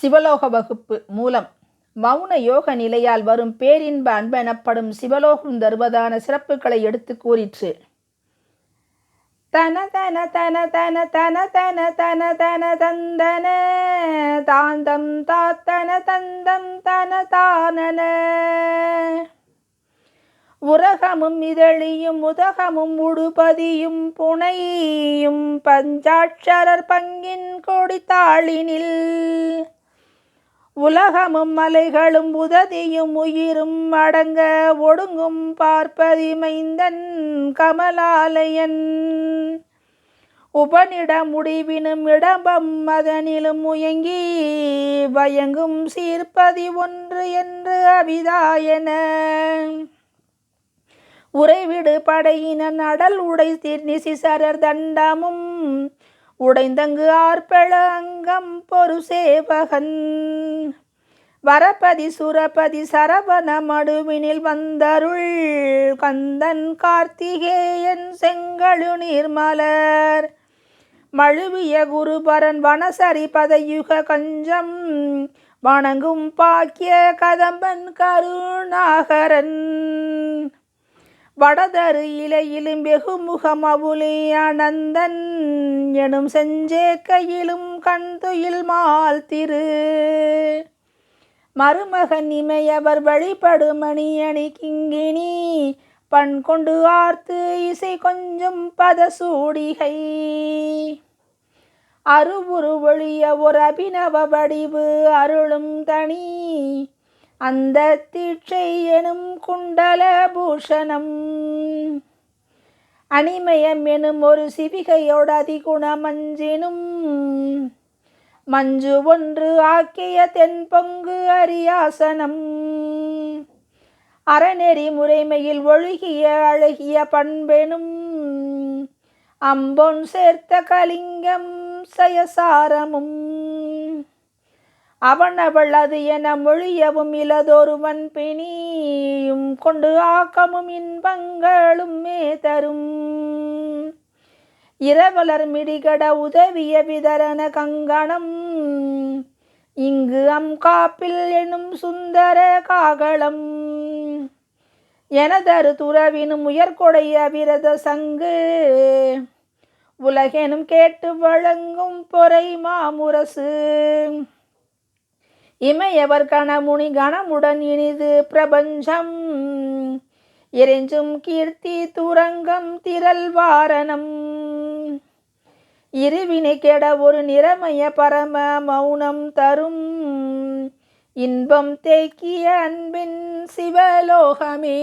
சிவலோக வகுப்பு மூலம் மௌன யோக நிலையால் வரும் பேரின்ப அன்பெனப்படும் சிவலோகம் தருவதான சிறப்புகளை எடுத்து கூறிற்று. தன தன தன தன தன தன தன தன தந்தன. தாந்தம் தாத்தன தந்தம் தன தானன. உரகமும் இதழியும் உதகமும் உடுபதியும் புனையும் பஞ்சாட்சரர் பங்கின் கொடித்தாளினில் உலகமும் மலைகளும் உததியும் உயிரும் அடங்க ஒடுங்கும் பார்ப்பதிமைந்தன் கமலாலயன். உபனிட முடிவினும் இடம்பம் அதனிலும் முயங்கி பயங்கும் சீர்ப்பதி ஒன்று என்று அவிதாயன உறைவிடு படையினன் அடல் உடை நிசிசரர் தண்டமும் உடைந்தங்கு ஆர்ப்பெழ அங்கம் பொறு சேவகன். வரபதி சுரபதி சரவண மடுவினில் வந்தருள் கந்தன் கார்த்திகேயன் செங்கழு நீர்மலர். மழுவிய குருபரன் வனசரி பதயுக கஞ்சம் வணங்கும் பாக்கிய கதம்பன் கருணாகரன். வடதரு இலையிலும் வெகுமுகம் அவுலே அனந்தன் எனும் செஞ்சேக்கையிலும் கண்துயில் மால் திரு மருமகன் இமையவர் வழிபடுமணி அணி கிங்கினி பண் கொண்டு ஆர்த்து இசை கொஞ்சம் பதசூடிகை. அருவுரு ஒழிய ஒரு அபிநவ வடிவு அருளும் தனி அந்த தீட்சை எனும் குண்டல பூஷணம் அணிமயம் எனும் ஒரு சிவிகையோட அதிகுணமஞ்சினும். மஞ்சு ஒன்று ஆக்கிய தென்பொங்கு அரியாசனம். அறநெறி முறைமையில் ஒழுகிய அழகிய பண்பெனும். அம்பொன் சேர்த்த கலிங்கம் சயசாரமும். அவன் அவள் அது என மொழியவும் இலதொருவன் பிணியும் கொண்டு ஆக்கமும் இன்பங்களும் மே தரும் இரவலர் மிடிகட உதவிய விதரண கங்கணம். இங்கு அம் காப்பில் எனும் சுந்தர காகளம் எனதரு துறவினும் உயர்கொடைய விரத சங்கு. உலகெனும் கேட்டு வழங்கும் பொறை மாமுரசு. இமையவர் கணமுனி கணமுடன் இனிது பிரபஞ்சம். இறைஞ்சும் கீர்த்தி துரங்கம் திரள் வாரணம். இருவினை கெட ஒரு நிறமய பரம மௌனம் தரும். இன்பம் தேக்கிய அன்பின் சிவலோகமே.